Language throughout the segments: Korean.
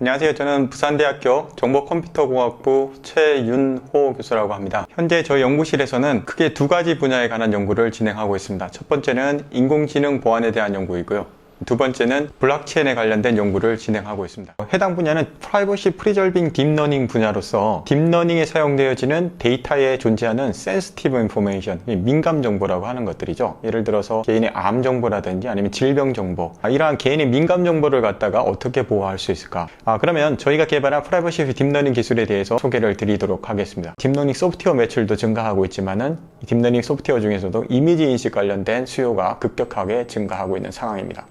안녕하세요. 저는 부산대학교 정보컴퓨터공학부 최윤호 교수라고 합니다. 현재 저희 연구실에서는 크게 두 가지 분야에 관한 연구를 진행하고 있습니다. 첫 번째는 인공지능 보안에 대한 연구이고요. 두 번째는 블록체인에 관련된 연구를 진행하고 있습니다. 해당 분야는 프라이버시 프리절빙 딥러닝 분야로서 딥러닝에 사용되어지는 데이터에 존재하는 센시티브 인포메이션, 민감 정보라고 하는 것들이죠. 예를 들어서 개인의 암 정보라든지 아니면 질병 정보, 아, 이러한 개인의 민감 정보를 갖다가 어떻게 보호할 수 있을까? 아, 그러면 저희가 개발한 프라이버시 딥러닝 기술에 대해서 소개를 드리도록 하겠습니다. 딥러닝 소프트웨어 매출도 증가하고 있지만은 이 딥러닝 소프트웨어 중에서도 이미지 인식 관련된 수요가 급격하게 증가하고 있는 상황입니다.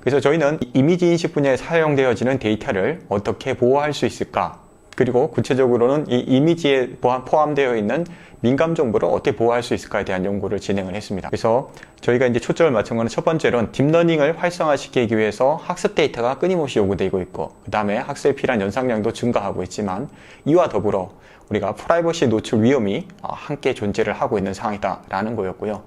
그래서 저희는 이미지 인식 분야에 사용되어지는 데이터를 어떻게 보호할 수 있을까? 그리고 구체적으로는 이 이미지에 포함되어 있는 민감 정보를 어떻게 보호할 수 있을까에 대한 연구를 진행을 했습니다. 그래서 저희가 이제 초점을 맞춘 거는 첫 번째로는 딥러닝을 활성화시키기 위해서 학습 데이터가 끊임없이 요구되고 있고, 그 다음에 학습에 필요한 연상량도 증가하고 있지만, 이와 더불어 우리가 프라이버시 노출 위험이 함께 존재를 하고 있는 상황이다라는 거였고요.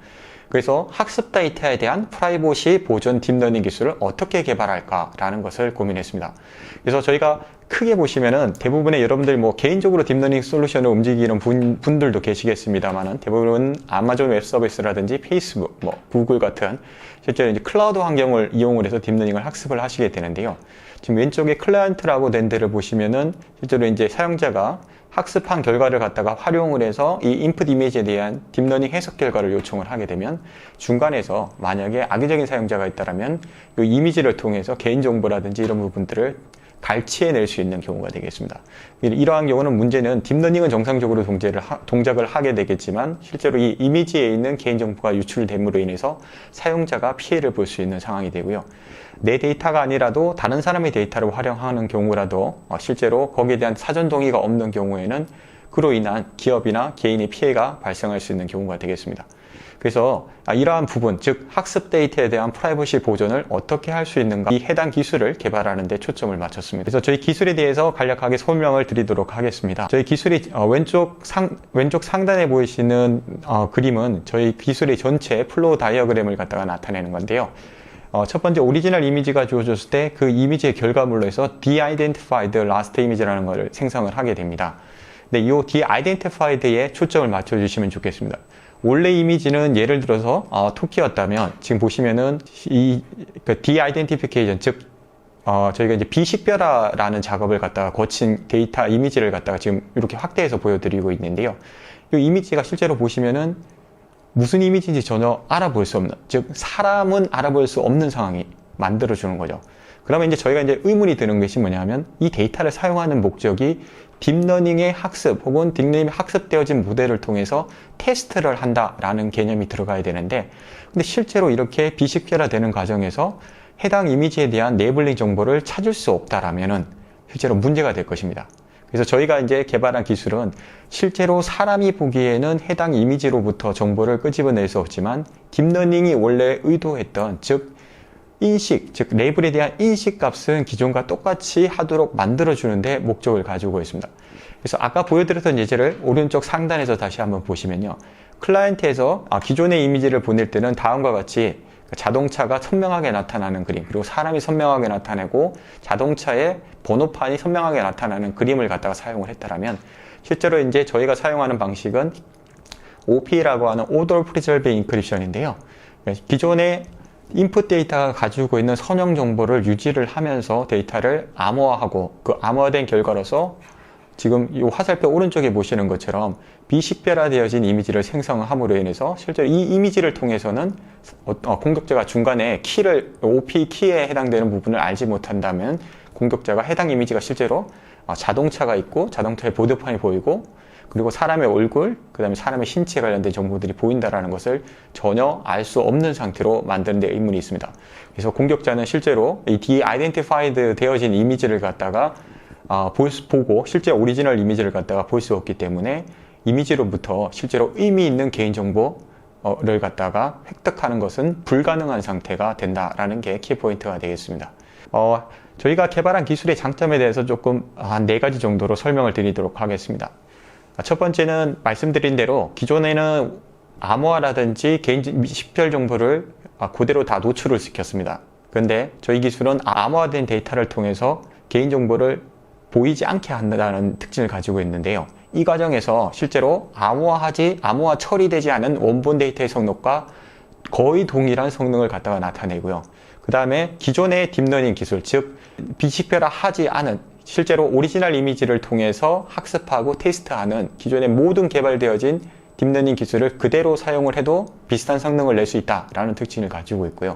그래서 학습 데이터에 대한 프라이버시 보존 딥러닝 기술을 어떻게 개발할까라는 것을 고민했습니다. 그래서 저희가 크게 보시면은 대부분의 여러분들 뭐 개인적으로 딥러닝 솔루션을 움직이는 분, 분들도 계시겠습니다만은 대부분 아마존 웹 서비스라든지 페이스북, 뭐 구글 같은 실제로 이제 클라우드 환경을 이용을 해서 딥러닝을 학습을 하시게 되는데요. 지금 왼쪽에 클라이언트라고 된 데를 보시면은 실제로 이제 사용자가 학습한 결과를 갖다가 활용을 해서 이 인풋 이미지에 대한 딥러닝 해석 결과를 요청을 하게 되면 중간에서 만약에 악의적인 사용자가 있다면 이 이미지를 통해서 개인정보라든지 이런 부분들을 갈취해낼 수 있는 경우가 되겠습니다. 이러한 경우는 문제는 딥러닝은 정상적으로 동작을, 하, 동작을 하게 되겠지만 실제로 이 이미지에 있는 개인정보가 유출됨으로 인해서 사용자가 피해를 볼 수 있는 상황이 되고요. 내 데이터가 아니라도 다른 사람의 데이터를 활용하는 경우라도 어, 실제로 거기에 대한 사전 동의가 없는 경우에는 그로 인한 기업이나 개인의 피해가 발생할 수 있는 경우가 되겠습니다. 그래서 아, 이러한 부분, 즉 학습 데이터에 대한 프라이버시 보존을 어떻게 할 수 있는가 이 해당 기술을 개발하는 데 초점을 맞췄습니다. 그래서 저희 기술에 대해서 간략하게 설명을 드리도록 하겠습니다. 저희 기술이 어, 왼쪽 상 왼쪽 상단에 보이시는 어, 그림은 저희 기술의 전체 플로우 다이어그램을 갖다가 나타내는 건데요. 어, 첫 번째 오리지널 이미지가 주어졌을 때 그 이미지의 결과물로 해서 de-identified last image라는 것을 생성을 하게 됩니다. 근데 이 de-identified에 초점을 맞춰주시면 좋겠습니다. 원래 이미지는 예를 들어서 어, 토끼였다면 지금 보시면은 이 그 de-identification 즉 어, 저희가 이제 비식별화라는 작업을 갖다가 거친 데이터 이미지를 갖다가 지금 이렇게 확대해서 보여드리고 있는데요. 이 이미지가 실제로 보시면은 무슨 이미지인지 전혀 알아볼 수 없는, 즉 사람은 알아볼 수 없는 상황이 만들어주는 거죠. 그러면 이제 저희가 이제 의문이 드는 것이 뭐냐면 이 데이터를 사용하는 목적이 딥러닝의 학습 혹은 딥러닝이 학습되어진 모델을 통해서 테스트를 한다라는 개념이 들어가야 되는데 근데 실제로 이렇게 비식별화되는 과정에서 해당 이미지에 대한 네블링 정보를 찾을 수 없다라면은 실제로 문제가 될 것입니다. 그래서 저희가 이제 개발한 기술은 실제로 사람이 보기에는 해당 이미지로부터 정보를 끄집어낼 수 없지만 딥러닝이 원래 의도했던 즉 인식, 즉 레이블에 대한 인식 값은 기존과 똑같이 하도록 만들어주는데 목적을 가지고 있습니다. 그래서 아까 보여드렸던 예제를 오른쪽 상단에서 다시 한번 보시면요. 클라이언트에서 아, 기존의 이미지를 보낼 때는 다음과 같이 자동차가 선명하게 나타나는 그림, 그리고 사람이 선명하게 나타내고 자동차의 번호판이 선명하게 나타나는 그림을 갖다가 사용을 했다면 실제로 이제 저희가 사용하는 방식은 OP라고 하는 Order Preserving Encryption인데요. 기존의 인풋 데이터가 가지고 있는 선형 정보를 유지를 하면서 데이터를 암호화하고 그 암호화된 결과로서 지금 이 화살표 오른쪽에 보시는 것처럼 비식별화 되어진 이미지를 생성함으로 인해서 실제로 이 이미지를 통해서는 어, 공격자가 중간에 키를 OP 키에 해당되는 부분을 알지 못한다면 공격자가 해당 이미지가 실제로 어, 자동차가 있고 자동차의 보드판이 보이고 그리고 사람의 얼굴, 그 다음에 사람의 신체에 관련된 정보들이 보인다라는 것을 전혀 알 수 없는 상태로 만드는 데 의문이 있습니다. 그래서 공격자는 실제로 이 de-identified 되어진 이미지를 갖다가 수, 보고 실제 오리지널 이미지를 갖다가 볼 수 없기 때문에 이미지로부터 실제로 의미 있는 개인정보를 갖다가 획득하는 것은 불가능한 상태가 된다라는 게 키포인트가 되겠습니다. 어, 저희가 개발한 기술의 장점에 대해서 조금 한 네 가지 정도로 설명을 드리도록 하겠습니다. 첫 번째는 말씀드린 대로 기존에는 암호화라든지 개인 식별 정보를 그대로 다 노출을 시켰습니다. 그런데 저희 기술은 암호화된 데이터를 통해서 개인정보를 보이지 않게 한다는 특징을 가지고 있는데요. 이 과정에서 실제로 암호화하지, 암호화 처리되지 않은 원본 데이터의 성능과 거의 동일한 성능을 갖다가 나타내고요. 그 다음에 기존의 딥러닝 기술, 즉, 비식별화하지 않은 실제로 오리지널 이미지를 통해서 학습하고 테스트하는 기존의 모든 개발되어진 딥러닝 기술을 그대로 사용을 해도 비슷한 성능을 낼 수 있다라는 특징을 가지고 있고요.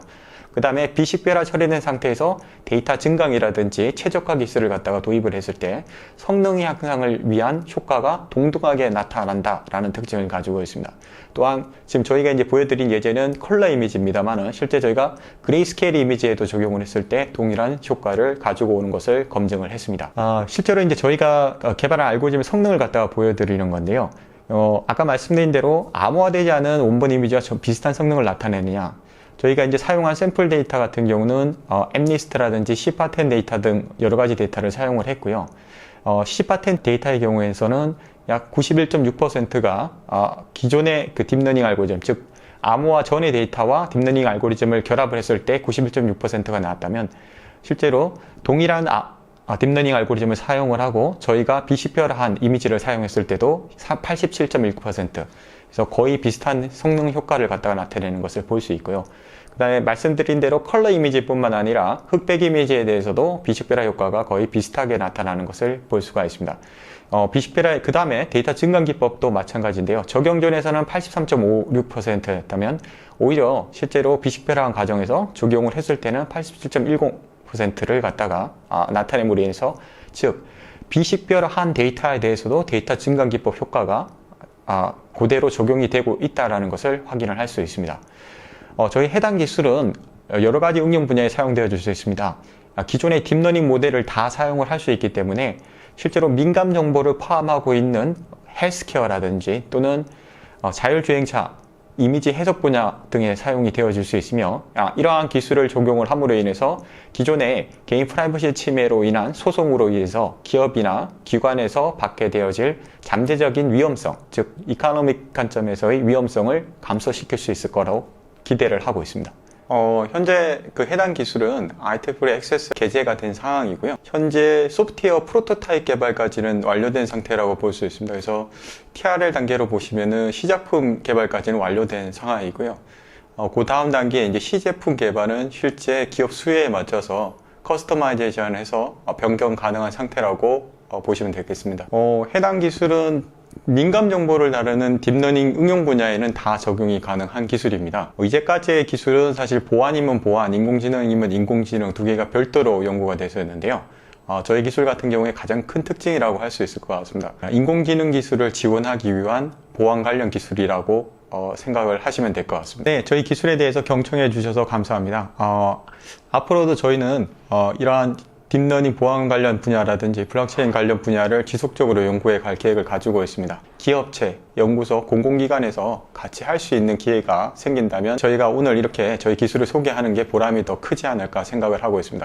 그 다음에 비식별화 처리된 상태에서 데이터 증강이라든지 최적화 기술을 갖다가 도입을 했을 때 성능 향상을 위한 효과가 동등하게 나타난다라는 특징을 가지고 있습니다. 또한 지금 저희가 이제 보여드린 예제는 컬러 이미지입니다만은 실제 저희가 그레이스케일 이미지에도 적용을 했을 때 동일한 효과를 가지고 오는 것을 검증을 했습니다. 아, 실제로 이제 저희가 개발한 알고리즘의 성능을 갖다가 보여드리는 건데요. 어, 아까 말씀드린 대로 암호화되지 않은 원본 이미지와 좀 비슷한 성능을 나타내느냐 저희가 이제 사용한 샘플 데이터 같은 경우는 어, 엠리스트라든지 시파텐 데이터 등 여러 가지 데이터를 사용을 했고요. 어, 시파텐 데이터의 경우에서는 약 91.6%가 어, 기존의 그 딥러닝 알고리즘, 즉 암호화 전의 데이터와 딥러닝 알고리즘을 결합을 했을 때 91.6%가 나왔다면 실제로 동일한 아, 아, 딥러닝 알고리즘을 사용을 하고 저희가 비식별한 이미지를 사용했을 때도 87.1% 그래서 거의 비슷한 성능 효과를 갖다가 나타내는 것을 볼 수 있고요. 그 다음에 말씀드린 대로 컬러 이미지뿐만 아니라 흑백 이미지에 대해서도 비식별화 효과가 거의 비슷하게 나타나는 것을 볼 수가 있습니다. 어, 비식별화, 그 다음에 데이터 증강 기법도 마찬가지인데요. 적용전에서는 83.56%였다면 오히려 실제로 비식별화한 과정에서 적용을 했을 때는 87.10% 를 갖다가 아, 나타냄으로 인해서 즉 비식별한 데이터에 대해서도 데이터 증강 기법 효과가 아, 그대로 적용이 되고 있다는 것을 확인을 할 수 있습니다. 어, 저희 해당 기술은 여러 가지 응용 분야에 사용되어 줄 수 있습니다. 아, 기존의 딥러닝 모델을 다 사용을 할 수 있기 때문에 실제로 민감 정보를 포함하고 있는 헬스케어라든지 또는 어, 자율주행차 이미지 해석 분야 등에 사용이 되어질 수 있으며 아, 이러한 기술을 적용을 함으로 인해서 기존의 개인 프라이버시 침해로 인한 소송으로 인해서 기업이나 기관에서 받게 되어질 잠재적인 위험성, 즉 이카노믹 관점에서의 위험성을 감소시킬 수 있을 거라고 기대를 하고 있습니다. 어, 현재 그 해당 기술은 ITF 액세스 개제가 된 상황이고요. 현재 소프트웨어 프로토타입 개발까지는 완료된 상태라고 볼 수 있습니다. 그래서 TRL 단계로 보시면은 시작품 개발까지는 완료된 상황이고요. 어, 그 다음 단계 이제 시제품 개발은 실제 기업 수요에 맞춰서 커스터마이제이션 해서 어, 변경 가능한 상태라고 어, 보시면 되겠습니다. 어, 해당 기술은 민감 정보를 다루는 딥러닝 응용 분야에는 다 적용이 가능한 기술입니다. 어, 이제까지의 기술은 사실 보안이면 보안, 인공지능이면 인공지능 두 개가 별도로 연구가 돼서였는데요. 어, 저희 기술 같은 경우에 가장 큰 특징이라고 할 수 있을 것 같습니다. 인공지능 기술을 지원하기 위한 보안 관련 기술이라고 어, 생각을 하시면 될 것 같습니다. 네, 저희 기술에 대해서 경청해 주셔서 감사합니다. 어, 앞으로도 저희는 어, 이러한 딥러닝 보안 관련 분야라든지 블록체인 관련 분야를 지속적으로 연구해 갈 계획을 가지고 있습니다. 기업체, 연구소, 공공기관에서 같이 할 수 있는 기회가 생긴다면 저희가 오늘 이렇게 저희 기술을 소개하는 게 보람이 더 크지 않을까 생각을 하고 있습니다.